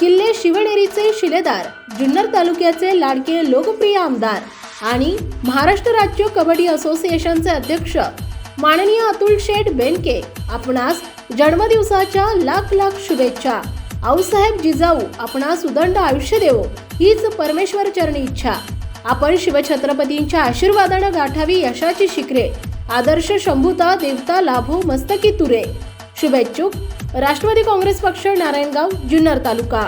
किल्ले शिवनेरीचे शिलेदार जुन्नर तालुक्याचे लाडके लोकप्रिय आमदार आणि महाराष्ट्र राज्य कबड्डी असोसिएशनचे अध्यक्ष माननीय अतुल शेठ बेनके आपणास जन्मदिवसाच्या लाख लाख शुभेच्छा. आऊसाहेब जिजाऊ आपणास उदंड आयुष्य देवो हीच परमेश्वर चरणी इच्छा. आपण शिवछत्रपतींच्या आशीर्वादानं गाठावी यशाची शिखरे. आदर्श शंभुता देवता लाभो मस्तकी तुरे. शुभेच्छुक राष्ट्रवादी काँग्रेस पक्ष नारायणगाव जुन्नर तालुका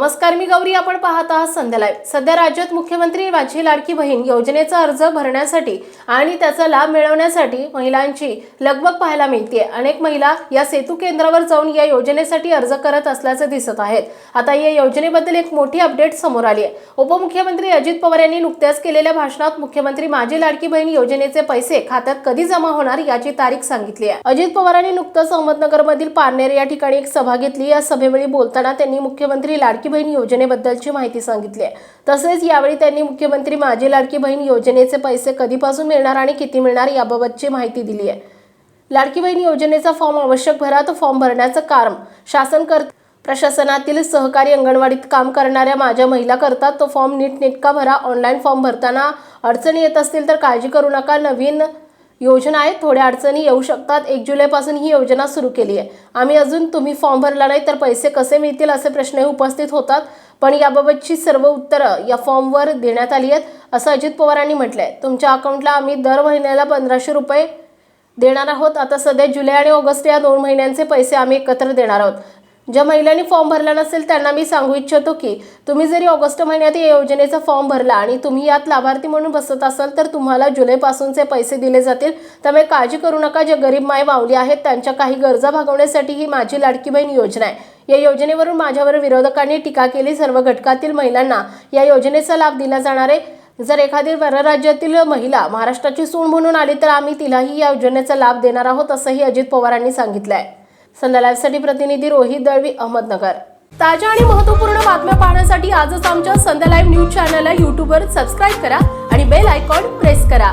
नमस्कार मी गौरी. आपण पाहत आहात संध्या लाईव्ह सध्या राज्यात मुख्यमंत्री माझी लाडकी बहीण योजनेचा अर्ज भरण्यासाठी आणि त्याचा लाभ मिळवण्यासाठी महिलांची लगबग पाहायला मिळते अनेक महिला या सेतू केंद्रावर जाऊन या योजनेसाठी अर्ज करत असल्याचे दिसत आहेत. आता या योजनेबद्दल एक मोठी अपडेट समोर आली आहे उपमुख्यमंत्री अजित पवार यांनी नुकत्याच केलेल्या भाषणात मुख्यमंत्री माझी लाडकी बहीण योजनेचे पैसे खात्यात कधी जमा होणार याची तारीख सांगितली आहे अजित पवारांनी नुकतंच अहमदनगरमधील पारनेर या ठिकाणी एक सभा घेतली. या सभेवेळी बोलताना त्यांनी मुख्यमंत्री लाडकी बहीण योजनेबद्दलची माहिती सांगितली आहे. तसेच यावेळी त्यांनी मुख्यमंत्री माझी लाडकी बहीण योजनेचे पैसे कधीपासून मिळणार आणि किती मिळणार याबाबतची माहिती दिली आहे. लाडकी बहीण योजनेचा फॉर्म आवश्यक भरा तो फॉर्म भरण्याचं काम शासन कर प्रशासनातील सहकारी अंगणवाडीत काम करणाऱ्या माझ्या महिला करतात तो फॉर्म नीटनेटका भरा ऑनलाईन फॉर्म भरताना अडचणी येत असतील तर काळजी करू नका नवीन योजना आहे थोड्या अडचणी येऊ शकतात. एक जुलैपासून ही योजना सुरू केली आहे. आम्ही अजून तुम्ही फॉर्म भरला नाही तर पैसे कसे मिळतील असे प्रश्नही उपस्थित होतात. पण याबाबतची सर्व उत्तरं या फॉर्मवर देण्यात आली आहेत असं अजित पवारांनी म्हटलं आहे तुमच्या अकाउंटला आम्ही दर महिन्याला पंधराशे रुपये देणार आहोत. आता सध्या जुलै आणि ऑगस्ट या दोन महिन्यांचे पैसे आम्ही एकत्र देणार आहोत. ज्या महिलांनी फॉर्म भरला नसेल त्यांना मी सांगू इच्छितो की तुम्ही जरी ऑगस्ट महिन्यात या योजनेचा फॉर्म भरला आणि तुम्ही यात लाभार्थी म्हणून बसत असाल तर तुम्हाला जुलैपासूनचे पैसे दिले जातील. त्यामुळे काळजी करू नका जे गरीब माय माऊली आहेत त्यांच्या काही गरजा भागवण्यासाठी ही माझी लाडकी बहीण योजना आहे. या योजनेवरून माझ्यावर विरोधकांनी टीका केली सर्व घटकातील महिलांना या योजनेचा लाभ दिला जाणार आहे. जर एखादी परराज्यातील महिला महाराष्ट्राची सून म्हणून आली तर आम्ही तिलाही या योजनेचा लाभ देणार आहोत असंही अजित पवारांनी सांगितलं आहे संध्या लाईव्हसाठी प्रतिनिधी रोहित दळवी अहमदनगर. ताज्या आणि महत्त्वपूर्ण बातम्या पाहण्यासाठी आजच आमच्या संध्या लाईव्ह न्यूज चॅनलला यूट्यूबवर सबस्क्राईब करा आणि बेल आयकॉन प्रेस करा.